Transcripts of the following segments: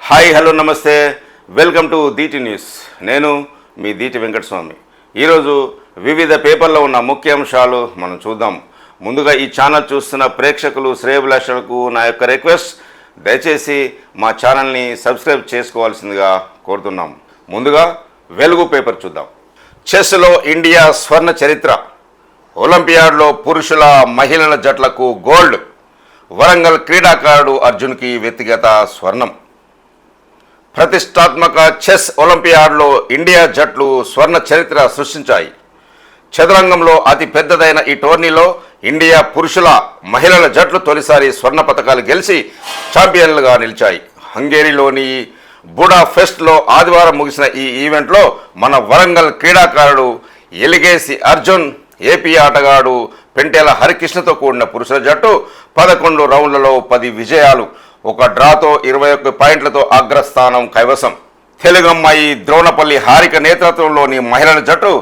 Hi hello నమస్తే. Welcome to DT news నేను మీ దీటి వెంకటస్వామి. ఈరోజు వివిధ పేపర్లో ఉన్న ముఖ్యాంశాలు మనం చూద్దాం. ముందుగా ఈ ఛానల్ చూస్తున్న ప్రేక్షకులు శ్రేయభిలాషులకు నా యొక్క రిక్వెస్ట్. దయచేసి మా ఛానల్ని సబ్స్క్రైబ్ చేసుకోవాల్సిందిగా కోరుతున్నాం. ముందుగా వెలుగు పేపర్ చూద్దాం. చెస్లో ఇండియా స్వర్ణ చరిత్ర. ఒలింపియాడ్లో పురుషుల మహిళల జట్లకు గోల్డ్. వరంగల్ క్రీడాకారుడు అర్జున్కి వ్యక్తిగత స్వర్ణం. ప్రతిష్టాత్మక చెస్ ఒలింపియాడ్లో ఇండియా జట్లు స్వర్ణ చరిత్ర సృష్టించాయి. చదరంగంలో అతి పెద్దదైన ఈ టోర్నీలో ఇండియా పురుషుల మహిళల జట్లు తొలిసారి స్వర్ణ పథకాలు గెలిచి ఛాంపియన్లుగా నిలిచాయి. హంగేరీలోని బుడా ఫెస్ట్లో ఆదివారం ముగిసిన ఈ ఈవెంట్లో మన వరంగల్ క్రీడాకారుడు ఎలిగేసి అర్జున్ ఏపీ ఆటగాడు పెంటేల హరికృష్ణతో కూడిన పురుషుల జట్టు పదకొండు రౌండ్లలో పది విజయాలు ఒక డ్రాతో ఇరవై ఒక్క పాయింట్లతో అగ్రస్థానం కైవసం. తెలుగమ్మాయి ద్రోణపల్లి హారిక నేతృత్వంలోని మహిళల జట్టు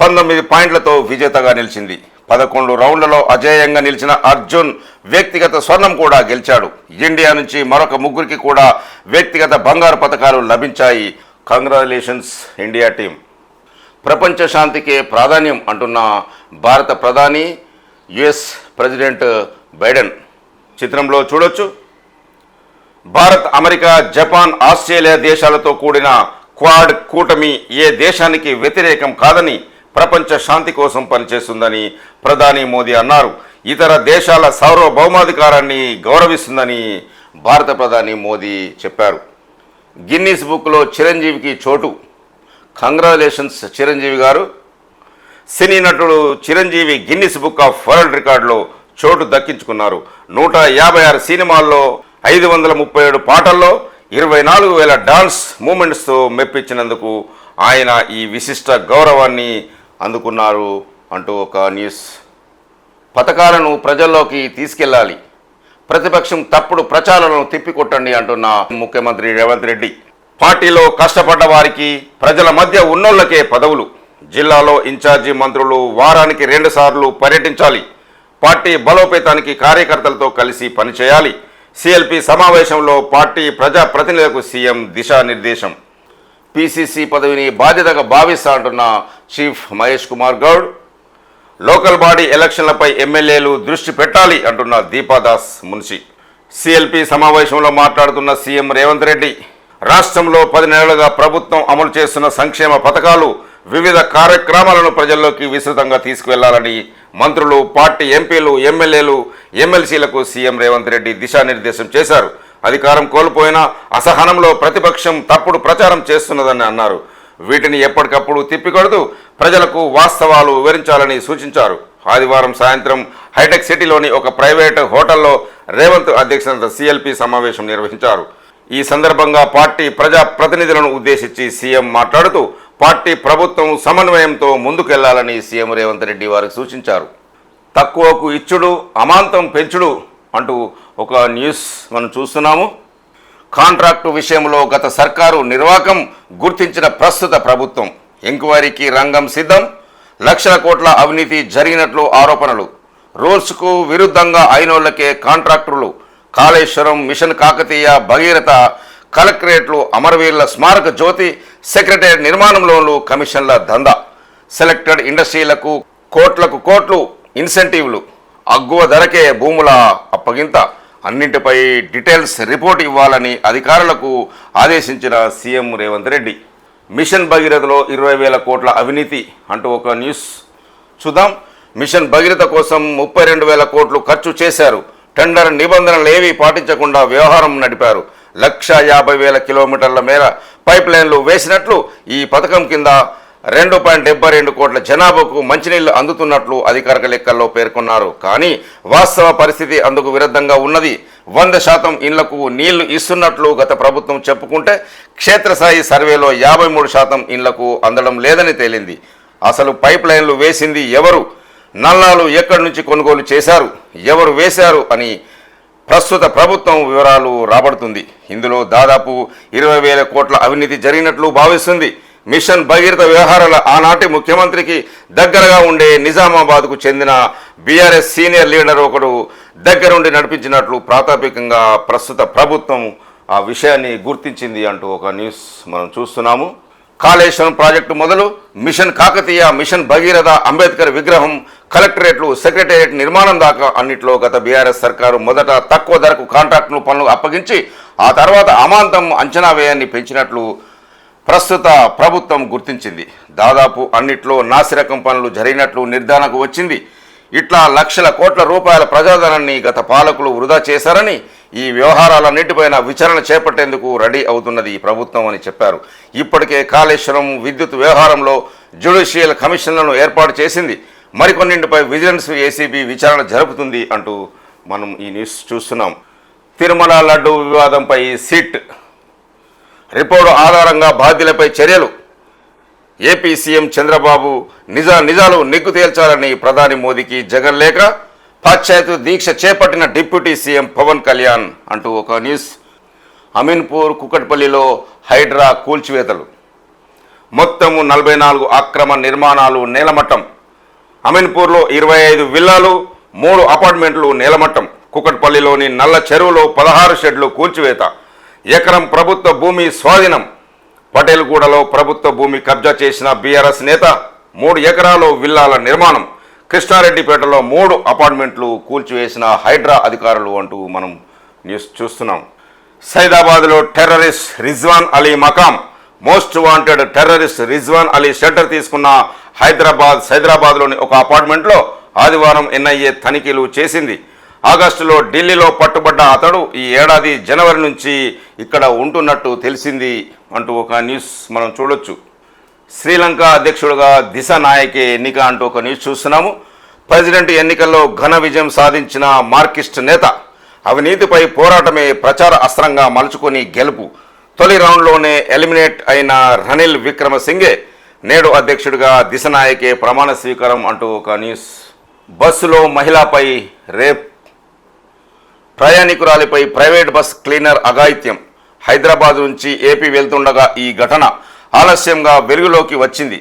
పంతొమ్మిది పాయింట్లతో విజేతగా నిలిచింది. పదకొండు రౌండ్లలో అజేయంగా నిలిచిన అర్జున్ వ్యక్తిగత స్వర్ణం కూడా గెలిచాడు. ఇండియా నుంచి మరొక ముగ్గురికి కూడా వ్యక్తిగత బంగారు పథకాలు లభించాయి. కంగ్రాచులేషన్స్ ఇండియా టీం ప్రపంచ శాంతికే ప్రాధాన్యం అంటున్న భారత ప్రధాని యుఎస్ ప్రెసిడెంట్ బైడెన్ చిత్రంలో చూడొచ్చు. భారత్ అమెరికా జపాన్ ఆస్ట్రేలియా దేశాలతో కూడిన క్వాడ్ కూటమి ఏ దేశానికి వ్యతిరేకం కాదని ప్రపంచ శాంతి కోసం పనిచేస్తుందని ప్రధాని మోదీ అన్నారు. ఇతర దేశాల సార్వభౌమాధికారాన్ని గౌరవిస్తుందని భారత ప్రధాని మోదీ చెప్పారు. గిన్నీస్ బుక్లో చిరంజీవికి చోటు. కంగ్రాచులేషన్స్ చిరంజీవి గారు. సినీ నటుడు Chiranjeevi Guinness book of world రికార్డులో చోటు దక్కించుకున్నారు. నూట యాభై ఆరు సినిమాల్లో ఐదు వందల ముప్పై ఏడు పాటల్లో ఇరవై నాలుగు వేల డాన్స్ మూమెంట్స్తో మెప్పించినందుకు ఆయన ఈ విశిష్ట గౌరవాన్ని అందుకున్నారు అంటూ ఒక న్యూస్. పథకాలను ప్రజల్లోకి తీసుకెళ్ళాలి. ప్రతిపక్షం తప్పుడు ప్రచారాలను తిప్పికొట్టండి అంటున్న ముఖ్యమంత్రి రేవంత్ రెడ్డి. పార్టీలో కష్టపడ్డ వారికి ప్రజల మధ్య ఉన్నోళ్ళకే పదవులు. జిల్లాలో ఇన్ఛార్జి మంత్రులు వారానికి రెండుసార్లు పర్యటించాలి. పార్టీ బలోపేతానికి కార్యకర్తలతో కలిసి పనిచేయాలి. సిఎల్పి సమావేశంలో పార్టీ ప్రజా ప్రతినిధులకు సీఎం దిశానిర్దేశం. పిసిసి పదవిని బాధ్యతగా భావిస్తా అంటున్న chief Mahesh Kumar Goud. Local body ఎలక్షన్లపై ఎమ్మెల్యేలు దృష్టి పెట్టాలి అంటున్న దీపాదాస్ మున్షి. సిఎల్పి సమావేశంలో మాట్లాడుతున్న సీఎం రేవంత్ రెడ్డి రాష్ట్రంలో పది నెలలుగా ప్రభుత్వం అమలు చేస్తున్న సంక్షేమ పథకాలు వివిధ కార్యక్రమాలను ప్రజల్లోకి విస్తృతంగా తీసుకువెళ్ళాలని మంత్రులు పార్టీ ఎంపీలు ఎమ్మెల్యేలు ఎమ్మెల్సీలకు సీఎం రేవంత్ రెడ్డి దిశానిర్దేశం చేశారు. అధికారం కోల్పోయిన అసహనంలో ప్రతిపక్షం తప్పుడు ప్రచారం చేస్తున్నదని అన్నారు. వీటిని ఎప్పటికప్పుడు తిప్పికొడుతూ ప్రజలకు వాస్తవాలు వివరించాలని సూచించారు. ఆదివారం సాయంత్రం హైటెక్ సిటీలోని ఒక ప్రైవేట్ హోటల్లో రేవంత్ అధ్యక్షత సిఎల్పి సమావేశం నిర్వహించారు. ఈ సందర్భంగా పార్టీ ప్రజా ప్రతినిధులను ఉద్దేశించి సీఎం మాట్లాడుతూ పార్టీ ప్రభుత్వం సమన్వయంతో ముందుకెళ్ళాలని సీఎం రేవంత్ రెడ్డి వారికి సూచించారు. తక్కువకు ఇచ్చుడు అమాంతం పెంచుడు అంటూ ఒక న్యూస్ మనం చూస్తున్నాము. కాంట్రాక్టు విషయంలో గత సర్కారు నిర్వాకం గుర్తించిన ప్రస్తుత ప్రభుత్వం. ఎంక్వైరీకి రంగం సిద్ధం. లక్షల కోట్ల అవినీతి జరిగినట్లు ఆరోపణలు. రూల్స్కు విరుద్ధంగా అయినోళ్ళకే కాంట్రాక్టులు. కాళేశ్వరం మిషన్ కాకతీయ భగీరథ కలెక్టరేట్లు అమరవీరుల స్మారక జ్యోతి సెక్రటరీ నిర్మాణంలోనూ కమిషన్ల దందా. సెలెక్టెడ్ ఇండస్ట్రీలకు కోట్లకు కోట్లు ఇన్సెంటివ్లు. అగ్గువ ధరకే భూముల అప్పగింత. అన్నింటిపై డీటెయిల్స్ రిపోర్ట్ ఇవ్వాలని అధికారులకు ఆదేశించిన సీఎం రేవంత్ రెడ్డి. మిషన్ భగీరథలో ఇరవై వేల కోట్ల అవినీతి అంటూ ఒక న్యూస్ చూద్దాం. మిషన్ భగీరథ కోసం ముప్పై రెండు వేల కోట్లు ఖర్చు చేశారు. టెండర్ నిబంధనలు ఏవి పాటించకుండా వ్యవహారం నడిపారు. లక్ష యాభై వేల కిలోమీటర్ల మేర పైప్ లైన్లు వేసినట్లు ఈ పథకం కింద రెండు పాయింట్ డెబ్బై రెండు కోట్ల జనాభాకు మంచినీళ్ళు అందుతున్నట్లు అధికారిక లెక్కల్లో పేర్కొన్నారు. కానీ వాస్తవ పరిస్థితి అందుకు విరుద్ధంగా ఉన్నది. వంద శాతం ఇళ్ళకు నీళ్ళు ఇస్తున్నట్లు గత ప్రభుత్వం చెప్పుకుంటే క్షేత్రస్థాయి సర్వేలో యాభై మూడు శాతం ఇళ్ళకు అందడం లేదని తేలింది. అసలు పైప్ లైన్లు వేసింది ఎవరు? నల్లాలు ఎక్కడి నుంచి కొనుగోలు చేశారు? ఎవరు వేశారు అని ప్రస్తుత ప్రభుత్వం వివరాలు రాబడుతుంది. ఇందులో దాదాపు ఇరవై వేల కోట్ల అవినీతి జరిగినట్లు భావిస్తుంది. మిషన్ భగీరథ వ్యవహారాల ఆనాటి ముఖ్యమంత్రికి దగ్గరగా ఉండే నిజామాబాద్కు చెందిన బీఆర్ఎస్ సీనియర్ లీడర్ ఒకడు దగ్గరుండి నడిపించినట్లు ప్రాథమికంగా ప్రస్తుత ప్రభుత్వం ఆ విషయాన్ని గుర్తించింది అంటూ ఒక న్యూస్ మనం చూస్తున్నాము. కాళేశ్వరం ప్రాజెక్టు మొదలు మిషన్ కాకతీయ మిషన్ భగీరథ అంబేద్కర్ విగ్రహం కలెక్టరేట్లు సెక్రటేరియట్ నిర్మాణం దాకా అన్నిట్లో గత బీఆర్ఎస్ సర్కారు మొదట తక్కువ ధరకు కాంట్రాక్టులు పనులు అప్పగించి ఆ తర్వాత అమాంతం అంచనా వ్యయాన్ని పెంచినట్లు ప్రస్తుత ప్రభుత్వం గుర్తించింది. దాదాపు అన్నిట్లో నాసిరకం పనులు జరిగినట్లు నిర్ధారణకు వచ్చింది. ఇట్లా లక్షల కోట్ల రూపాయల ప్రజాధనాన్ని గత పాలకులు వృధా చేశారని ఈ వ్యవహారాలన్నిటిపైన విచారణ చేపట్టేందుకు రెడీ అవుతున్నది ఈ ప్రభుత్వం అని చెప్పారు. ఇప్పటికే కాళేశ్వరం విద్యుత్ వ్యవహారంలో జ్యుడిషియల్ కమిషన్లను ఏర్పాటు చేసింది. మరికొన్నింటిపై విజిలెన్స్ ఏసీబీ విచారణ జరుపుతుంది అంటూ మనం ఈ న్యూస్ చూస్తున్నాం. తిరుమల లడ్డు వివాదంపై సిట్ రిపోర్టు ఆధారంగా బాధ్యులపై చర్యలు. ఏపీ సీఎం చంద్రబాబు నిజ నిజాలు నెగ్గు తేల్చాలని ప్రధాని మోదీకి జగన్ లేక పాశ్చాత్య దీక్ష చేపట్టిన డిప్యూటీ సీఎం పవన్ కళ్యాణ్ అంటూ ఒక న్యూస్. అమీన్పూర్ కుకట్పల్లిలో హైడ్రా కూల్చివేతలు. మొత్తము నలభై నాలుగు అక్రమ నిర్మాణాలు నేలమట్టం. అమీన్పూర్లో ఇరవై ఐదు విల్లాలు మూడు అపార్ట్మెంట్లు నేలమట్టం. కుకట్పల్లిలోని నల్ల చెరువులో పదహారు షెడ్లు కూల్చివేత. ఎకరం ప్రభుత్వ భూమి స్వాధీనం. పటేల్గూడలో ప్రభుత్వ భూమి కబ్జా చేసిన బీఆర్ఎస్ నేత మూడు ఎకరాలు విల్లాల నిర్మాణం. కృష్ణారెడ్డిపేటలో మూడు అపార్ట్మెంట్లు కూల్చివేసిన హైడ్రా అధికారులు అంటూ మనం న్యూస్ చూస్తున్నాం. సైదాబాద్లో టెర్రరిస్ట్ రిజ్వాన్ అలీ మకాం. Most wanted terrorist Rizwan Ali shelter తీసుకున్న హైదరాబాద్ సైదరాబాద్లోని ఒక అపార్ట్మెంట్లో ఆదివారం ఎన్ఐఏ తనిఖీలు చేసింది. ఆగస్టులో ఢిల్లీలో పట్టుబడ్డ అతడు ఈ ఏడాది జనవరి నుంచి ఇక్కడ ఉంటున్నట్టు తెలిసింది అంటూ ఒక న్యూస్ మనం చూడొచ్చు. శ్రీలంక అధ్యక్షుడుగా దిశ నాయకే ఎన్నిక అంటూ ఒక న్యూస్ చూస్తున్నాము. ప్రెసిడెంట్ ఎన్నికల్లో ఘన విజయం సాధించిన మార్కిస్ట్ నేత అవినీతిపై పోరాటమే ప్రచార అస్త్రంగా మలుచుకొని గెలుపు. తొలి రౌండ్లోనే ఎలిమినేట్ అయిన రనిల్ విక్రమసింగే నేడు అధ్యక్షుడిగా దిశ నాయకే ప్రమాణ స్వీకారం అంటూ ఒక న్యూస్. బస్సులో మహిళపై రేప్ ప్రయాణికురాలిపై ప్రైవేట్ బస్ క్లీనర్ అఘాయిత్యం. హైదరాబాద్ నుంచి ఏపీ వెళ్తుండగా ఈ ఘటన ఆలస్యంగా వెలుగులోకి వచ్చింది.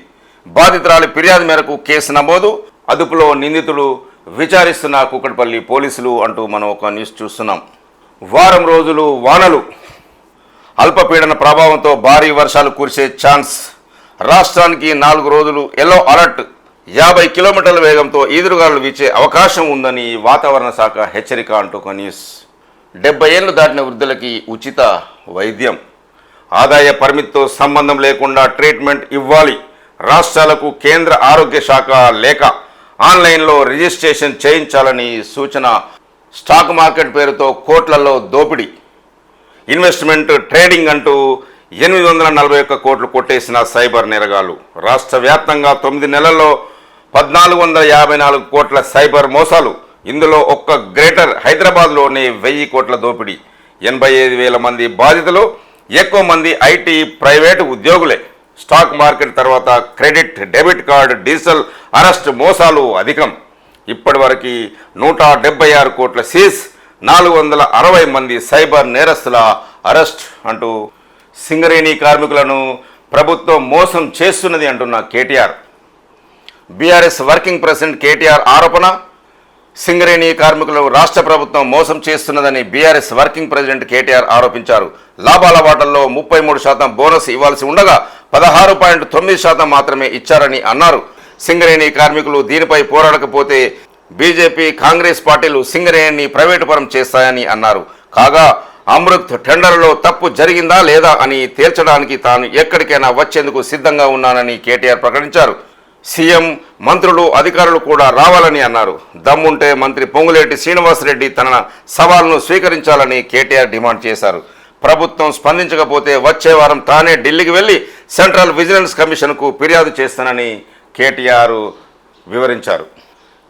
బాధితురాలి ఫిర్యాదు మేరకు కేసు నమోదు. అదుపులో నిందితులు విచారిస్తున్న కుక్కటిపల్లి పోలీసులు అంటూ మనం ఒక న్యూస్ చూస్తున్నాం. వారం రోజులు వానలు. అల్పపీడన ప్రభావంతో భారీ వర్షాలు కురిసే ఛాన్స్. రాష్ట్రానికి నాలుగు రోజులు ఎల్లో అలర్ట్ యాభై కిలోమీటర్ల వేగంతో ఈదురుగాలు వీచే అవకాశం ఉందని వాతావరణ శాఖ హెచ్చరిక అంటూ ఒక న్యూస్ డెబ్బై ఏళ్ళు దాటిన వృద్ధులకి ఉచిత వైద్యం. ఆదాయ పరిమితితో సంబంధం లేకుండా ట్రీట్మెంట్ ఇవ్వాలి. రాష్ట్రాలకు కేంద్ర ఆరోగ్య శాఖ లేక ఆన్లైన్లో రిజిస్ట్రేషన్ చేయించాలని సూచన. స్టాక్ మార్కెట్ పేరుతో కోట్లలో దోపిడీ. ఇన్వెస్ట్మెంట్ ట్రేడింగ్ అంటూ ఎనిమిది వందల నలభై ఒక్క కోట్లు కొట్టేసిన సైబర్ నేరగాలు రాష్ట్ర వ్యాప్తంగా తొమ్మిది నెలల్లో పద్నాలుగు వందల యాభై నాలుగు కోట్ల సైబర్ మోసాలు. ఇందులో ఒక్క గ్రేటర్ హైదరాబాద్లోనే వెయ్యి కోట్ల దోపిడీ. ఎనభై ఐదు వేల మంది బాధితులు ఎక్కువ మంది ఐటీ ప్రైవేటు ఉద్యోగులే. స్టాక్ మార్కెట్ తర్వాత credit debit card digital arrest మోసాలు అధికం. ఇప్పటివరకు నూట డెబ్బై ఆరు కోట్ల సీజ్ నాలుగు వందల అరవై మంది సైబర్ నేరస్తుల అరెస్ట్ అంటూ సింగరేణి కార్మికులను ప్రభుత్వం మోసం చేస్తున్నది అంటున్న కేటీఆర్. బీఆర్ఎస్ వర్కింగ్ ప్రెసిడెంట్ కేటీఆర్ ఆరోపణ సింగరేణి కార్మికులు రాష్ట్ర ప్రభుత్వం మోసం చేస్తున్నదని బీఆర్ఎస్ వర్కింగ్ ప్రెసిడెంట్ కేటీఆర్ ఆరోపించారు. లాభాల వాటల్లో ముప్పై మూడు శాతం బోనస్ ఇవ్వాల్సి ఉండగా పదహారు పాయింట్ తొమ్మిది శాతం మాత్రమే ఇచ్చారని అన్నారు. సింగరేణి కార్మికులు దీనిపై పోరాడకపోతే బీజేపీ కాంగ్రెస్ పార్టీలు సింగరేణిని ప్రైవేటు పరం చేస్తాయని అన్నారు. కాగా అమృత్ టెండర్లో తప్పు జరిగిందా లేదా అని తేల్చడానికి తాను ఎక్కడికైనా వచ్చేందుకు సిద్ధంగా ఉన్నానని కేటీఆర్ ప్రకటించారు. సీఎం మంత్రులు అధికారులు కూడా రావాలని అన్నారు. దమ్ముంటే మంత్రి పొంగులేటి శ్రీనివాసరెడ్డి తన సవాల్ను స్వీకరించాలని కేటీఆర్ డిమాండ్ చేశారు. ప్రభుత్వం స్పందించకపోతే వచ్చే వారం తానే ఢిల్లీకి వెళ్ళి సెంట్రల్ విజిలెన్స్ కమిషన్కు ఫిర్యాదు చేస్తానని కేటీఆర్ వివరించారు.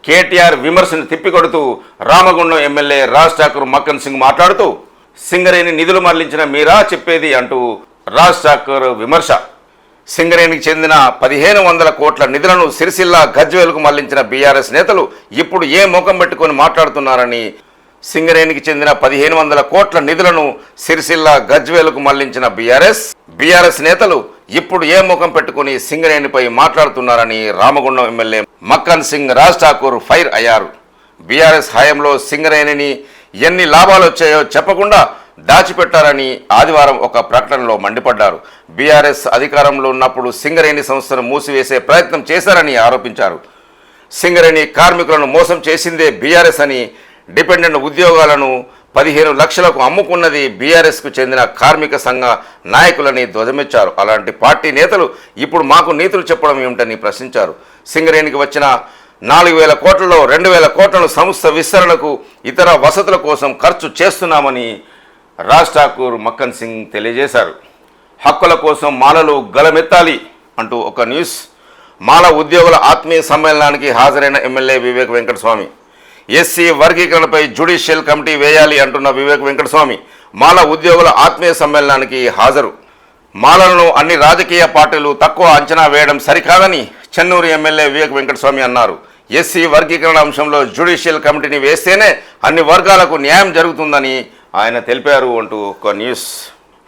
కేటీఆర్ విమర్శను తిప్పికొడుతూ రామగుండం ఎమ్మెల్యే రాజ్ ఠాకూర్ మక్కన్ సింగ్ మాట్లాడుతూ సింగరేణి నిధులు మరలించిన మీరా? చెప్పేది అంటూ రాజ్ ఠాకూర్ విమర్శ. సింగరేణికి చెందిన పదిహేను వందల కోట్ల నిధులను సిరిసిల్ల గజ్వేలుకు మళ్ళించిన బీఆర్ఎస్ నేతలు ఇప్పుడు ఏ ముఖం పెట్టుకొని మాట్లాడుతున్నారని సింగరేణికి చెందిన పదిహేను వందల కోట్ల నిధులను సిరిసిల్ల గజ్వేలుకు మళ్ళించిన బీఆర్ఎస్ బీఆర్ఎస్ నేతలు ఇప్పుడు ఏ ముఖం పెట్టుకుని సింగరేణిపై మాట్లాడుతున్నారని రామగుండం ఎమ్మెల్యే మక్కన్ సింగ్ రాజ్ ఠాకూర్ ఫైర్ అయ్యారు. బీఆర్ఎస్ హయాంలో సింగరేణిని ఎన్ని లాభాలు వచ్చాయో చెప్పకుండా దాచిపెట్టారని ఆదివారం ఒక ప్రకటనలో మండిపడ్డారు. బీఆర్ఎస్ అధికారంలో ఉన్నప్పుడు సింగరేణి సంస్థను మూసివేసే ప్రయత్నం చేశారని ఆరోపించారు. సింగరేణి కార్మికులను మోసం చేసిందే బీఆర్ఎస్ అని డిపెండెంట్ ఉద్యోగాలను పదిహేను లక్షలకు అమ్ముకున్నది బీఆర్ఎస్కు చెందిన కార్మిక సంఘ నాయకులని ధ్వజమెచ్చారు. అలాంటి పార్టీ నేతలు ఇప్పుడు మాకు నీతులు చెప్పడం ఏమిటని ప్రశ్నించారు. సింగరేణికి వచ్చిన నాలుగు వేల కోట్లలో రెండు వేల కోట్లను సంస్థ విస్తరణకు ఇతర వసతుల కోసం ఖర్చు చేస్తున్నామని రాజ్ ఠాకూర్ మక్కన్ సింగ్ తెలియజేశారు. హక్కుల కోసం మాలలు గలమెత్తాలి అంటూ ఒక న్యూస్. మాల ఉద్యోగుల ఆత్మీయ సమ్మేళనానికి హాజరైన ఎమ్మెల్యే వివేక్ వెంకటస్వామి. ఎస్సీ వర్గీకరణపై జ్యుడిషియల్ కమిటీ వేయాలి అంటున్న వివేక్ వెంకటస్వామి మాల ఉద్యోగుల ఆత్మీయ సమ్మేళనానికి హాజరు. మాలలను అన్ని రాజకీయ పార్టీలు తక్కువ అంచనా వేయడం సరికాదని చెన్నూరు ఎమ్మెల్యే వివేక్ వెంకటస్వామి అన్నారు. ఎస్సీ వర్గీకరణ అంశంలో జ్యుడిషియల్ కమిటీని వేస్తేనే అన్ని వర్గాలకు న్యాయం జరుగుతుందని ఆయన తెలిపారు అంటూ ఒక న్యూస్.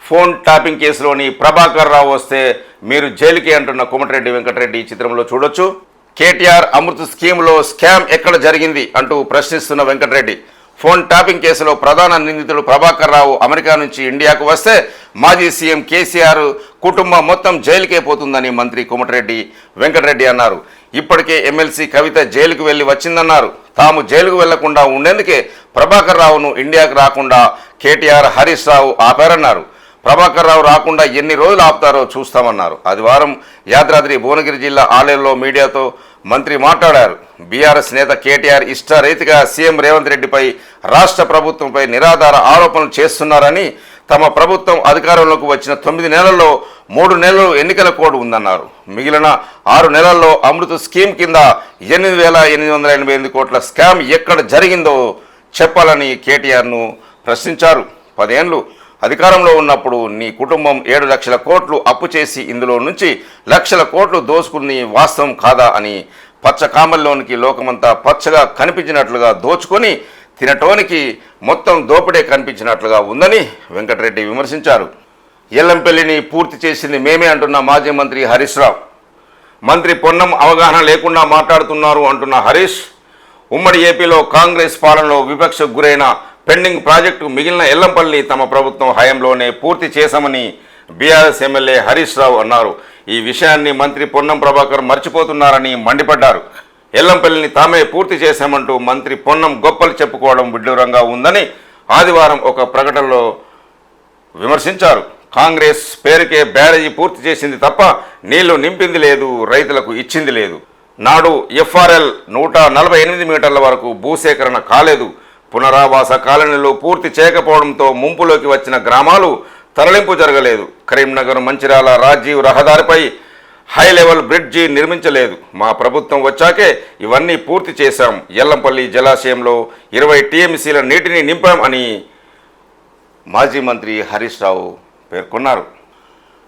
ఫోన్ ట్యాపింగ్ కేసులోని ప్రభాకర్ రావు వస్తే మీరు జైలుకి అంటున్న కోమటిరెడ్డి వెంకటరెడ్డి ఈ చిత్రంలో చూడొచ్చు. కేటీఆర్ అమృత్ స్కీమ్లో స్కామ్ ఎక్కడ జరిగింది అంటూ ప్రశ్నిస్తున్న వెంకటరెడ్డి. ఫోన్ ట్యాపింగ్ కేసులో ప్రధాన నిందితుడు ప్రభాకర్ రావు అమెరికా నుంచి ఇండియాకు వస్తే మాజీ సీఎం కేసీఆర్ కుటుంబం మొత్తం జైలుకే పోతుందని మంత్రి కోమటిరెడ్డి వెంకటరెడ్డి అన్నారు. ఇప్పటికే ఎమ్మెల్సీ కవిత జైలుకు వెళ్ళి వచ్చిందన్నారు. తాము జైలుకు వెళ్ళకుండా ఉండేందుకే ప్రభాకర్ రావును ఇండియాకు రాకుండా కేటీఆర్ హరీష్ రావు ఆపారన్నారు. ప్రభాకర్ రావు రాకుండా ఎన్ని రోజులు ఆపుతారో చూస్తామన్నారు. ఆదివారం యాదాద్రి భువనగిరి జిల్లా ఆలయంలో మీడియాతో మంత్రి మాట్లాడారు. బీఆర్ఎస్ నేత కేటీఆర్ ఇష్టరైతిగా సీఎం రేవంత్ రెడ్డిపై రాష్ట్ర ప్రభుత్వంపై నిరాధార ఆరోపణలు చేస్తున్నారని తమ ప్రభుత్వం అధికారంలోకి వచ్చిన తొమ్మిది నెలల్లో మూడు నెలలు ఎన్నికల కోడ్ ఉందన్నారు. మిగిలిన ఆరు నెలల్లో అమృత స్కీమ్ కింద ఎనిమిది వేల ఎనిమిది వందల ఎనభై ఎనిమిది కోట్ల స్కామ్ ఎక్కడ జరిగిందో చెప్పాలని కేటీఆర్ను ప్రశ్నించారు. పదేండ్లు అధికారంలో ఉన్నప్పుడు నీ కుటుంబం ఏడు లక్షల కోట్లు అప్పు చేసి ఇందులో నుంచి లక్షల కోట్లు దోచుకుని వాస్తవం కాదా అని పచ్చ కామల్లోనికి లోకమంతా పచ్చగా కనిపించినట్లుగా దోచుకొని తినటోనికి మొత్తం దోపిడే కనిపించినట్లుగా ఉందని వెంకటరెడ్డి విమర్శించారు. ఎల్లంపల్లిని పూర్తి చేసింది మేమే అంటున్న మాజీ మంత్రి హరీష్ రావు. మంత్రి పొన్నం అవగాహన లేకుండా మాట్లాడుతున్నారు అంటున్న హరీష్. ఉమ్మడి ఏపీలో కాంగ్రెస్ పాలనలో విపక్షకు గురైన పెండింగ్ ప్రాజెక్టు మిగిలిన ఎల్లంపల్లి తమ ప్రభుత్వం హయాంలోనే పూర్తి చేశామని బీఆర్ఎస్ ఎమ్మెల్యే హరీష్ రావు అన్నారు. ఈ విషయాన్ని మంత్రి పొన్నం ప్రభాకర్ మర్చిపోతున్నారని మండిపడ్డారు. ఎల్లంపల్లిని తామే పూర్తి చేశామంటూ మంత్రి పొన్నం గొప్పలు చెప్పుకోవడం విడ్డూరంగా ఉందని ఆదివారం ఒక ప్రకటనలో విమర్శించారు. కాంగ్రెస్ పేరుకే బ్యారేజీ పూర్తి చేసింది తప్ప నీళ్ళు నింపింది లేదు రైతులకు ఇచ్చింది లేదు. నాడు ఎఫ్ఆర్ఎల్ నూట నలభై ఎనిమిది మీటర్ల వరకు భూసేకరణ కాలేదు. పునరావాస కాలనీలు పూర్తి చేయకపోవడంతో ముంపులోకి వచ్చిన గ్రామాలు తరలింపు జరగలేదు. కరీంనగర్ మంచిర్యాల రాజీవ్ రహదారిపై హై లెవెల్ బ్రిడ్జి నిర్మించలేదు. మా ప్రభుత్వం వచ్చాకే ఇవన్నీ పూర్తి చేశాం. ఎల్లంపల్లి జలాశయంలో ఇరవై టీఎంసీల నీటిని నింపాం అని మాజీ మంత్రి హరీష్ రావు పేర్కొన్నారు.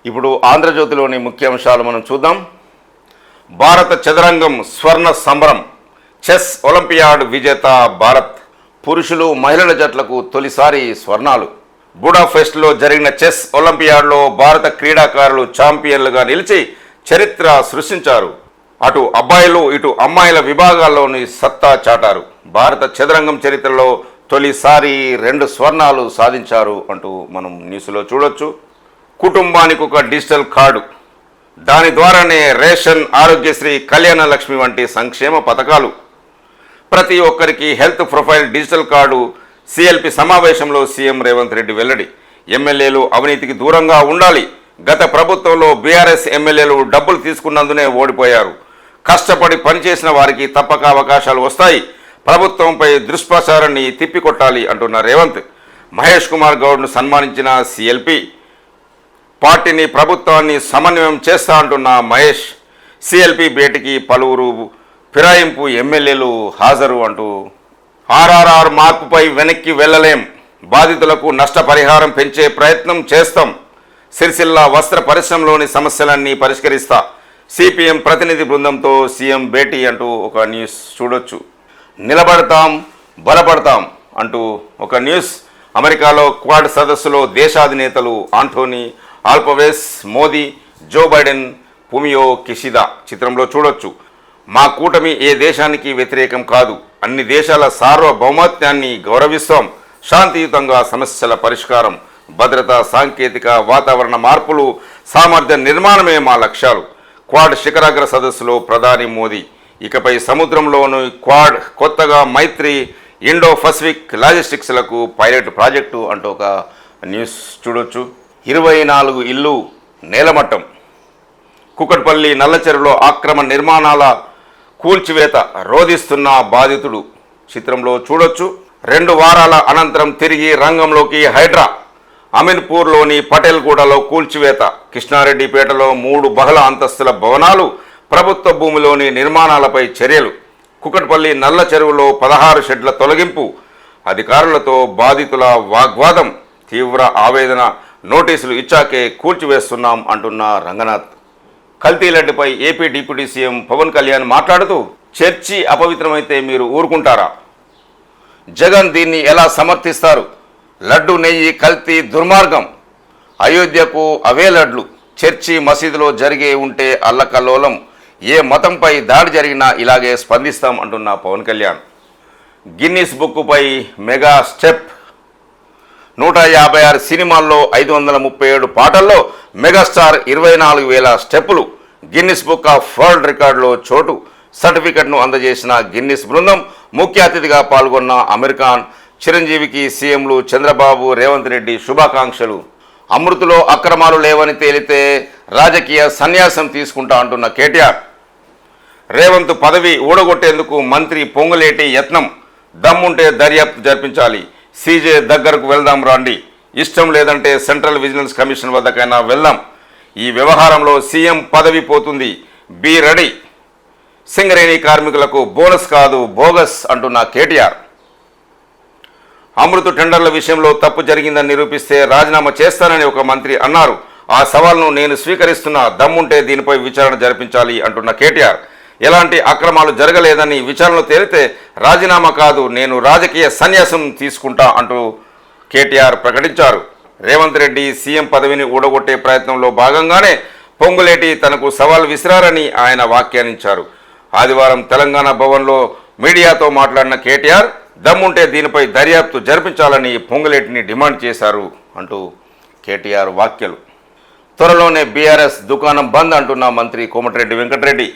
ఇప్పుడు ఆంధ్రజ్యోతిలోని ముఖ్యాంశాలు మనం చూద్దాం. భారత చదరంగం స్వర్ణ సంబరం చెస్ ఒలింపియాడ్ విజేత భారత్ పురుషులు మహిళల జట్లకు తొలిసారి స్వర్ణాలు. బుడాఫెస్ట్లో జరిగిన చెస్ ఒలింపియాడ్లో భారత క్రీడాకారులు ఛాంపియన్లుగా నిలిచి చరిత్ర సృష్టించారు. అటు అబ్బాయిలు ఇటు అమ్మాయిల విభాగాల్లోని సత్తా చాటారు. భారత చదరంగం చరిత్రలో తొలిసారి రెండు స్వర్ణాలు సాధించారు అంటూ మనం న్యూస్లో చూడొచ్చు. కుటుంబానికి ఒక డిజిటల్ కార్డు. దాని ద్వారానే రేషన్ ఆరోగ్యశ్రీ కళ్యాణ లక్ష్మి వంటి సంక్షేమ పథకాలు. ప్రతి ఒక్కరికి health profile digital card CLP సమావేశంలో సీఎం రేవంత్ రెడ్డి వెల్లడి. ఎమ్మెల్యేలు అవినీతికి దూరంగా ఉండాలి. గత ప్రభుత్వంలో బీఆర్ఎస్ ఎమ్మెల్యేలు డబ్బులు తీసుకున్నందునే ఓడిపోయారు. కష్టపడి పనిచేసిన వారికి తప్పక అవకాశాలు వస్తాయి. ప్రభుత్వంపై దుష్ప్రచారాన్ని తిప్పికొట్టాలి అంటున్న రేవంత్. మహేష్ కుమార్ గౌడ్ను సన్మానించిన సిఎల్పి. పార్టీని ప్రభుత్వాన్ని సమన్వయం చేస్తా అంటున్న మహేష్. సిఎల్పి భేటీకి పలువురు ఫిరాయింపు ఎమ్మెల్యేలు హాజరు అంటూ ఆర్ఆర్ఆర్ మార్పుపై వెనక్కి వెళ్ళలేం. బాధితులకు నష్టపరిహారం పెంచే ప్రయత్నం చేస్తాం. సిరిసిల్ల వస్త్ర పరిశ్రమలోని సమస్యలన్నీ పరిష్కరిస్తా. సిపిఎం ప్రతినిధి బృందంతో సీఎం భేటీ అంటూ ఒక న్యూస్ చూడొచ్చు. నిలబడతాం బలపడతాం అంటూ ఒక న్యూస్. అమెరికాలో క్వాడ్ సదస్సులో దేశాధినేతలు Anthony Albanese Modi Joe Biden Fumio Kishida చిత్రంలో చూడొచ్చు. మా కూటమి ఏ దేశానికి వ్యతిరేకం కాదు. అన్ని దేశాల సార్వభౌమత్వాన్ని గౌరవిస్తాం. శాంతియుతంగా సమస్యల పరిష్కారం. భద్రత సాంకేతిక వాతావరణ మార్పులు సామర్థ్య నిర్మాణమే మా లక్ష్యాలు. క్వాడ్ శిఖరాగ్ర సదస్సులో ప్రధాని మోదీ. ఇకపై సముద్రంలోని క్వాడ్ కొత్తగా మైత్రి ఇండో పసిఫిక్ లాజిస్టిక్స్లకు పైలట్ ప్రాజెక్టు అంటూ ఒక న్యూస్ చూడొచ్చు. ఇరవై నాలుగు ఇల్లు నేలమట్టం. కుకట్పల్లి నల్లచెరువులో ఆక్రమ నిర్మాణాల కూల్చివేత రోధిస్తున్న బాధితుడు. చిత్రంలో చూడొచ్చు. రెండు వారాల అనంతరం తిరిగి రంగంలోకి హైడ్రా. అమీన్పూర్లోని పటేల్గూడలో కూల్చివేత కృష్ణారెడ్డిపేటలో మూడు బహుళ అంతస్తుల భవనాలు ప్రభుత్వ భూమిలోని నిర్మాణాలపై చర్యలు. కుకట్పల్లి నల్ల చెరువులో పదహారు షెడ్ల తొలగింపు. అధికారులతో బాధితుల వాగ్వాదం. తీవ్ర ఆవేదన. నోటీసులు ఇచ్చాకే కూల్చివేస్తున్నాం అంటున్న Ranganath. కల్తీలడ్డిపై AP deputy CM Pawan Kalyan మాట్లాడుతూ చర్చి అపవిత్రమైతే మీరు ఊరుకుంటారా? జగన్ దీన్ని ఎలా సమర్థిస్తారు? లడ్డు నెయ్యి కల్తీ దుర్మార్గం. అయోధ్యకు అవే లడ్లు. చర్చి మసీదులో జరిగే ఉంటే అల్లకల్లోలం. ఏ మతంపై దాడి జరిగినా ఇలాగే స్పందిస్తాం అంటున్న పవన్ కళ్యాణ్. గిన్నిస్ బుక్కుపై మెగా స్టెప్. నూట యాభై ఆరు సినిమాల్లో ఐదు వందల ముప్పై ఏడు పాటల్లో మెగాస్టార్ ఇరవై నాలుగు వేల స్టెప్పులు. గిన్నిస్ బుక్ ఆఫ్ వరల్డ్ రికార్డులో చోటు. సర్టిఫికెట్ను అందజేసిన గిన్నిస్ బృందం ముఖ్య అతిథిగా పాల్గొన్న అమెరికాన్ చిరంజీవికి సీఎంలు చంద్రబాబు రేవంత్ రెడ్డి శుభాకాంక్షలు. అమృతిలో అక్రమాలు లేవని తేలితే రాజకీయ సన్యాసం తీసుకుంటా అంటున్న కేటీఆర్. రేవంత్ పదవి ఊడగొట్టేందుకు మంత్రి పొంగులేటి యత్నం. దమ్ముంటే దర్యాప్తు జరిపించాలి. సీజే దగ్గరకు వెళ్దాం రండి. ఇష్టం లేదంటే సెంట్రల్ విజిలెన్స్ కమిషన్ వద్దకైనా వెళ్దాం. ఈ వ్యవహారంలో సీఎం పదవి పోతుంది. Be ready. సింగరేణి కార్మికులకు బోనస్ కాదు బోగస్ అంటున్న కేటీఆర్. అమృత టెండర్ల విషయంలో తప్పు జరిగిందని నిరూపిస్తే రాజీనామా చేస్తానని ఒక మంత్రి అన్నారు. ఆ సవాల్ను నేను స్వీకరిస్తున్నా. దమ్ముంటే దీనిపై విచారణ జరిపించాలి అంటున్న కేటీఆర్. ఎలాంటి అక్రమాలు జరగలేదని విచారణలో తేలితే రాజీనామా కాదు నేను రాజకీయ సన్యాసం తీసుకుంటా అంటూ కేటీఆర్ ప్రకటించారు. రేవంత్ రెడ్డి సీఎం పదవిని ఊడగొట్టే ప్రయత్నంలో భాగంగానే పొంగులేటి తనకు సవాల్ విసిరారని ఆయన వ్యాఖ్యానించారు. ఆదివారం తెలంగాణ భవన్లో మీడియాతో మాట్లాడిన కేటీఆర్ దమ్ముంటే దీనిపై దర్యాప్తు జరిపించాలని పొంగులేటిని డిమాండ్ చేశారు అంటూ కేటీఆర్ వ్యాఖ్యలు. త్వరలోనే బీఆర్ఎస్ దుకాణం బంద్ అంటున్న మంత్రి కోమటిరెడ్డి వెంకటరెడ్డి.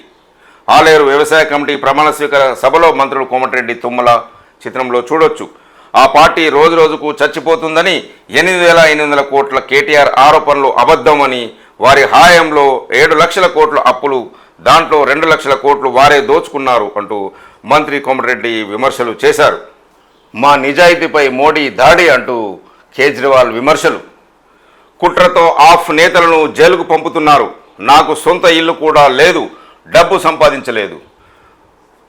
ఆలేరు వ్యవసాయ కమిటీ ప్రమాణ స్వీకార సభలో మంత్రులు కోమటిరెడ్డి తుమ్మల చిత్రంలో చూడొచ్చు. ఆ పార్టీ రోజు రోజుకు చచ్చిపోతుందని ఎనిమిది వేల ఎనిమిది వందల కోట్ల కేటీఆర్ ఆరోపణలు అబద్ధమని వారి హాయంలో ఏడు లక్షల కోట్ల అప్పులు దాంట్లో రెండు లక్షల కోట్లు వారే దోచుకున్నారు అంటూ మంత్రి కోమటిరెడ్డి విమర్శలు చేశారు. మా నిజాయితీపై మోడీ దాడి అంటూ కేజ్రీవాల్ విమర్శలు. కుట్రతో ఆఫ్ నేతలను జైలుకు పంపుతున్నారు. నాకు సొంత ఇల్లు కూడా లేదు డబ్బు సంపాదించలేదు.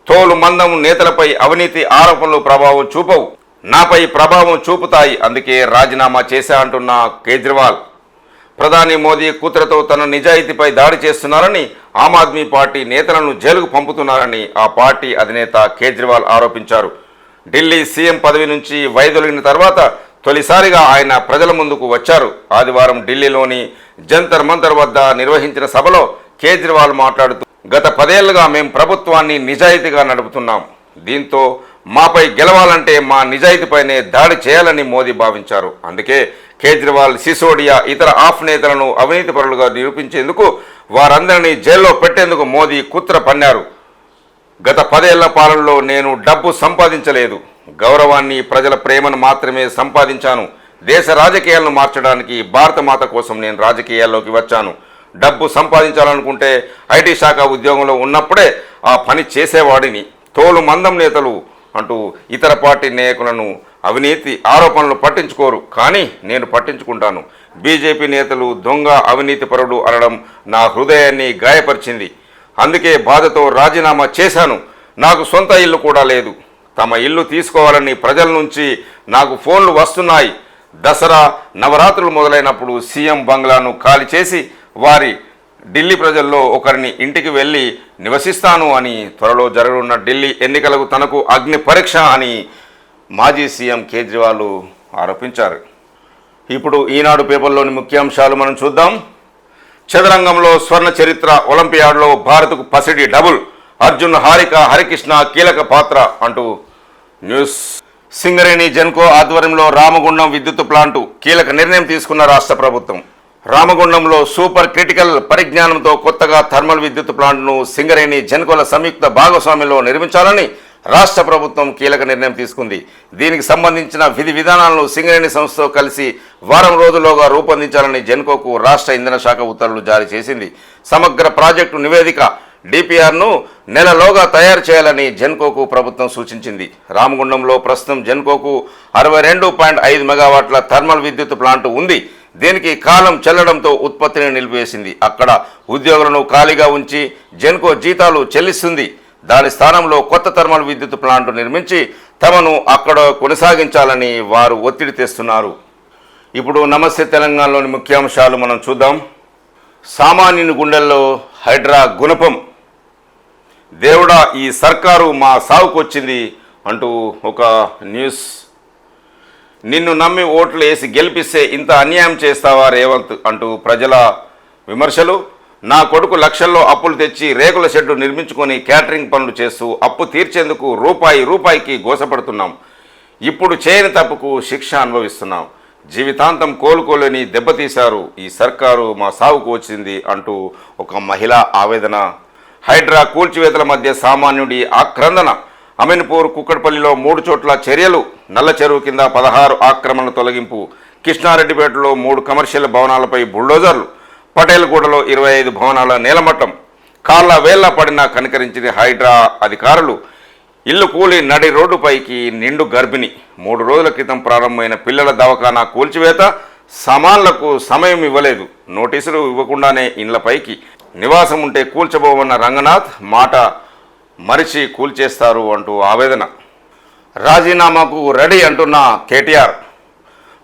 తోలు మందం నేతలపై అవినీతి ఆరోపణలు ప్రభావం చూపవు. నాపై ప్రభావం చూపుతాయి అందుకే రాజీనామా చేశా అంటున్న కేజ్రీవాల్. ప్రధాని మోదీ కూతురతో తన నిజాయితీపై దాడి చేస్తున్నారని ఆమ్ ఆద్మీ పార్టీ నేతలను జైలుకు పంపుతున్నారని ఆ పార్టీ అధినేత కేజ్రీవాల్ ఆరోపించారు. ఢిల్లీ సీఎం పదవి నుంచి వైదొలిగిన తర్వాత తొలిసారిగా ఆయన ప్రజల ముందుకు వచ్చారు. ఆదివారం ఢిల్లీలోని జంతర్ మంతర్ వద్ద నిర్వహించిన సభలో కేజ్రీవాల్ మాట్లాడుతూ గత పదేళ్ళుగా మేము ప్రభుత్వాన్ని నిజాయితీగా నడుపుతున్నాం. దీంతో మాపై గెలవాలంటే మా నిజాయితీపైనే దాడి చేయాలని మోదీ భావించారు. అందుకే కేజ్రీవాల్ సిసోడియా ఇతర ఆఫ్ నేతలను అవినీతి పరులుగా నిరూపించేందుకు వారందరినీ జైల్లో పెట్టేందుకు మోదీ కుట్ర పన్నారు. గత పదేళ్ళ పాలనలో నేను డబ్బు సంపాదించలేదు. గౌరవాన్ని ప్రజల ప్రేమను మాత్రమే సంపాదించాను. దేశ రాజకీయాలను మార్చడానికి భారత మాత కోసం నేను రాజకీయాల్లోకి వచ్చాను. డబ్బు సంపాదించాలనుకుంటే ఐటీ శాఖ ఉద్యోగంలో ఉన్నప్పుడే ఆ పని చేసేవాడిని. తోలు మందం నేతలు అంటూ ఇతర పార్టీ నాయకులను అవినీతి ఆరోపణలు పట్టించుకోరు కానీ నేను పట్టించుకుంటాను. బీజేపీ నేతలు దొంగ అవినీతి పరుడు అనడం నా హృదయాన్ని గాయపరిచింది. అందుకే బాధతో రాజీనామా చేశాను. నాకు సొంత ఇల్లు కూడా లేదు. తమ ఇల్లు తీసుకోవాలని ప్రజల నుంచి నాకు ఫోన్లు వస్తున్నాయి. దసరా నవరాత్రులు మొదలైనప్పుడు సీఎం బంగ్లాను ఖాళీ చేసి వారి ఢిల్లీ ప్రజల్లో ఒకరిని ఇంటికి వెళ్ళి నివసిస్తాను అని త్వరలో జరగనున్న ఢిల్లీ ఎన్నికలకు తనకు అగ్ని పరీక్ష అని మాజీ సీఎం కేజ్రీవాల్ ఆరోపించారు. ఇప్పుడు ఈనాడు పేపర్లోని ముఖ్యాంశాలు మనం చూద్దాం. చదరంగంలో స్వర్ణ చరిత్ర ఒలింపియాడ్లో భారత్కు పసిడి డబుల్ అర్జున్ హారిక హరికృష్ణ కీలక పాత్ర అంటూ న్యూస్. సింగరేణి జెన్కో ఆధ్వర్యంలో రామగుండం విద్యుత్ ప్లాంటు కీలక నిర్ణయం తీసుకున్న రాష్ట్ర ప్రభుత్వం. రామగుండంలో సూపర్ క్రిటికల్ పరిజ్ఞానంతో కొత్తగా థర్మల్ విద్యుత్ ప్లాంట్ను సింగరేణి జెన్కోల సంయుక్త భాగస్వామ్యంలో నిర్మించాలని రాష్ట్ర ప్రభుత్వం కీలక నిర్ణయం తీసుకుంది. దీనికి సంబంధించిన విధి విధానాలను సింగరేణి సంస్థతో కలిసి వారం రోజుల్లోగా రూపొందించాలని జెన్కోకు రాష్ట్ర ఇంధన శాఖ ఉత్తర్వులు జారీ చేసింది. సమగ్ర ప్రాజెక్టు నివేదిక డిపిఆర్ను నెలలోగా తయారు చేయాలని జెన్కోకు ప్రభుత్వం సూచించింది. రామగుండంలో ప్రస్తుతం జెన్కోకు అరవై రెండు పాయింట్ ఐదు మెగావాట్ల థర్మల్ విద్యుత్ ప్లాంట్ ఉంది. దీనికి కాలం చెల్లడంతో ఉత్పత్తిని నిలిపివేసింది. అక్కడ ఉద్యోగులను ఖాళీగా ఉంచి జెన్కో జీతాలు చెల్లిస్తుంది. దాని స్థానంలో కొత్త థర్మల్ విద్యుత్ ప్లాంట్ నిర్మించి తమను అక్కడ కొనసాగించాలని వారు ఒత్తిడి తెస్తున్నారు. ఇప్పుడు నమస్తే తెలంగాణలోని ముఖ్యాంశాలు మనం చూద్దాం. సామాన్యుని గుండెల్లో హైడ్రా గుణపం. దేవుడా ఈ సర్కారు మా సాగుకొచ్చింది అంటూ ఒక న్యూస్. నిన్ను నమ్మి ఓట్లు వేసి గెలిపిస్తే ఇంత అన్యాయం చేస్తావా రేవంత్ అంటూ ప్రజల విమర్శలు. నా కొడుకు లక్షల్లో అప్పులు తెచ్చి రేకుల షెడ్డు నిర్మించుకొని క్యాటరింగ్ పనులు చేస్తూ అప్పు తీర్చేందుకు రూపాయి రూపాయికి గోసపడుతున్నాం. ఇప్పుడు చేయని తప్పుకు శిక్ష అనుభవిస్తున్నాం. జీవితాంతం కోలుకోలేని దెబ్బతీశారు ఈ సర్కారు మా సాగుకు వచ్చింది అంటూ ఒక మహిళ ఆవేదన. హైడ్రా కూల్చివేతల మధ్య సామాన్యుడి ఆక్రందన. అమీన్పూర్ కుక్కడపల్లిలో మూడు చోట్ల చర్యలు. నల్ల చెరువు కింద పదహారు ఆక్రమణల తొలగింపు. కృష్ణారెడ్డిపేటలో మూడు కమర్షియల్ భవనాలపై బుల్డోజర్లు. పటేల్గూడలో ఇరవై ఐదు భవనాల నేలమట్టం కాళ్ళ వేళ్ళ పడిన కనికరించిన హైడ్రా అధికారులు ఇల్లు కూలి నడి రోడ్డుపైకి నిండు గర్భిణి. మూడు రోజుల క్రితం ప్రారంభమైన పిల్లల దవాఖానా కూల్చివేత సమాన్లకు సమయం ఇవ్వలేదు. నోటీసులు ఇవ్వకుండానే ఇండ్లపైకి నివాసం ఉంటే కూల్చబోమన్న రంగనాథ్ మాట మరిచి కూల్చేస్తారు అంటూ ఆవేదన. రాజీనామాకు రెడీ అంటున్న కేటీఆర్.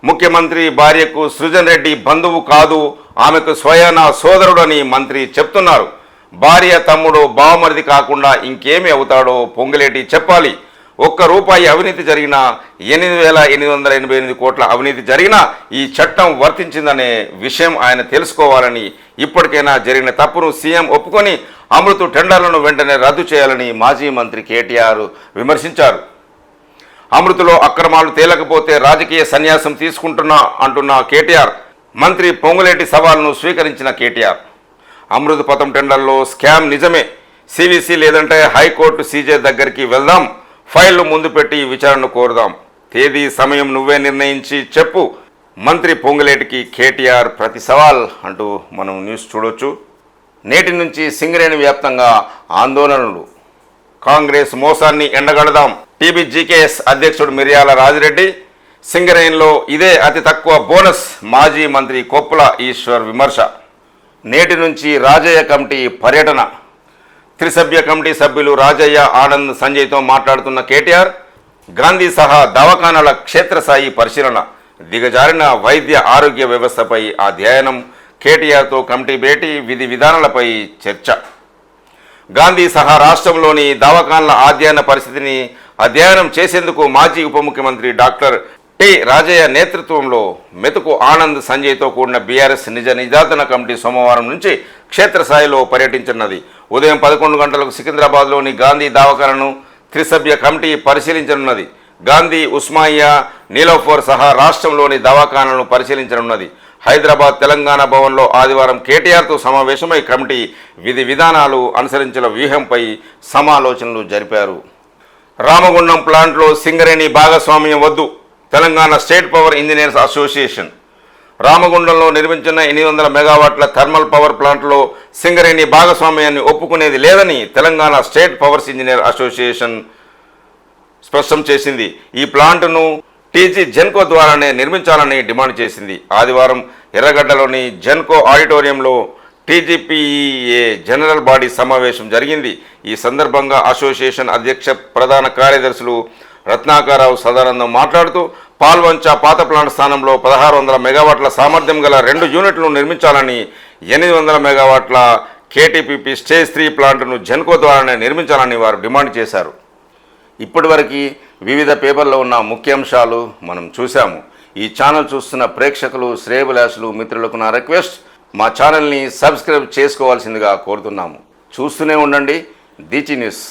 ముఖ్యమంత్రి భార్యకు సృజన్ రెడ్డి బంధువు కాదు ఆమెకు స్వయాన సోదరుడని మంత్రి చెప్తున్నారు. భార్య తమ్ముడు బావమరిది కాకుండా ఇంకేమి అవుతాడో పొంగిలేటి చెప్పాలి. ఒక్క రూపాయి అవినీతి జరిగినా ఎనిమిది వేల ఎనిమిది వందల ఎనభై ఎనిమిది కోట్ల అవినీతి జరిగినా ఈ చట్టం వర్తించిందనే విషయం ఆయన తెలుసుకోవాలని ఇప్పటికైనా జరిగిన తప్పును సీఎం ఒప్పుకొని అమృత టెండర్లను వెంటనే రద్దు చేయాలని మాజీ మంత్రి కేటీఆర్ విమర్శించారు. అమృతలో అక్రమాలు తేలకపోతే రాజకీయ సన్యాసం తీసుకుంటున్నా అంటున్న కేటీఆర్ మంత్రి పొంగులేటి సవాల్ను స్వీకరించిన కేటీఆర్. అమృత పథం టెండర్లో స్కామ్ నిజమే సివిసి లేదంటే హైకోర్టు సీజే దగ్గరికి వెళ్దాం ఫైళ్ళు ముందు పెట్టి విచారణ కోరుదాం. తేదీ సమయం నువ్వే నిర్ణయించి చెప్పు. మంత్రి పొంగులేటికి కేటీఆర్ ప్రతి సవాల్ అంటూ మనం న్యూస్ చూడొచ్చు. నేటి నుంచి సింగరేణి వ్యాప్తంగా ఆందోళనలు. కాంగ్రెస్ మోసాన్ని ఎండగడదాం. టీబీజీకేఎస్ అధ్యక్షుడు మిర్యాల రాజిరెడ్డి. సింగరేణిలో ఇదే అతి తక్కువ బోనస్ మాజీ మంత్రి కొప్పుల ఈశ్వర్ విమర్శ. నేటి నుంచి రాజయ్య కమిటీ పర్యటన. త్రిసభ్య కమిటీ సభ్యులు రాజయ్య ఆనంద్ సంజయ్తో మాట్లాడుతున్న కేటీఆర్ గాంధీ సహా దవాఖానాల క్షేత్రస్థాయి పరిశీలన దిగజారిన వైద్య ఆరోగ్య వ్యవస్థపై అధ్యయనం కేటీఆర్తో కమిటీ భేటీ విధి విధానాలపై చర్చ. గాంధీ సహా రాష్ట్రంలోని దవాఖాన్ల అధ్యయన పరిస్థితిని అధ్యయనం చేసేందుకు మాజీ ఉప ముఖ్యమంత్రి డాక్టర్ టి రాజయ్య నేతృత్వంలో మెతుకు ఆనంద్ సంజయ్తో కూడిన బీఆర్ఎస్ నిజ నిజాతన కమిటీ సోమవారం నుంచి క్షేత్రస్థాయిలో పర్యటించనున్నది. ఉదయం పదకొండు గంటలకు సికింద్రాబాద్లోని గాంధీ దవాఖానను త్రిసభ్య కమిటీ పరిశీలించనున్నది. గాంధీ ఉస్మాయియా నీలోఫర్ సహా రాష్ట్రంలోని దవాఖానాలను పరిశీలించనున్నది. హైదరాబాద్ తెలంగాణ భవన్లో ఆదివారం కేటీఆర్తో సమావేశమై కమిటీ విధి విధానాలు అనుసరించిన వ్యూహంపై సమాలోచనలు జరిపారు. రామగుండం ప్లాంట్లో సింగరేణి భాగస్వామ్యం వద్దు Telangana state power engineers association. రామగుండంలో నిర్మించిన ఎనిమిది వందల మెగావాట్ల థర్మల్ పవర్ ప్లాంట్లో సింగరేణి భాగస్వామ్యాన్ని ఒప్పుకునేది లేదని Telangana state powers engineer association స్పష్టం చేసింది. ఈ ప్లాంటును టీజీ జెన్కో ద్వారానే నిర్మించాలని డిమాండ్ చేసింది. ఆదివారం ఎర్రగడ్డలోని జెన్కో ఆడిటోరియంలో టీడీపీఏ జనరల్ బాడీ సమావేశం జరిగింది. ఈ సందర్భంగా అసోసియేషన్ అధ్యక్ష ప్రధాన కార్యదర్శులు రత్నాకరావు సదానందం మాట్లాడుతూ పాల్వంచ పాత ప్లాంట్ స్థానంలో పదహారు వందల మెగావాట్ల సామర్థ్యం గల రెండు యూనిట్లు నిర్మించాలని ఎనిమిది వందల మెగావాట్ల కేటీపీపీ స్టేజ్ త్రీ ప్లాంట్ను జెన్కో ద్వారానే నిర్మించాలని వారు డిమాండ్ చేశారు. ఇప్పటివరకు వివిధ పేపర్లో ఉన్న ముఖ్యాంశాలు మనం చూశాము. ఈ ఛానల్ చూస్తున్న ప్రేక్షకులు శ్రేయబులాసులు మిత్రులకు నా రిక్వెస్ట్ మా ఛానల్ని సబ్స్క్రైబ్ చేసుకోవాల్సిందిగా కోరుతున్నాము. చూస్తూనే ఉండండి దీచి న్యూస్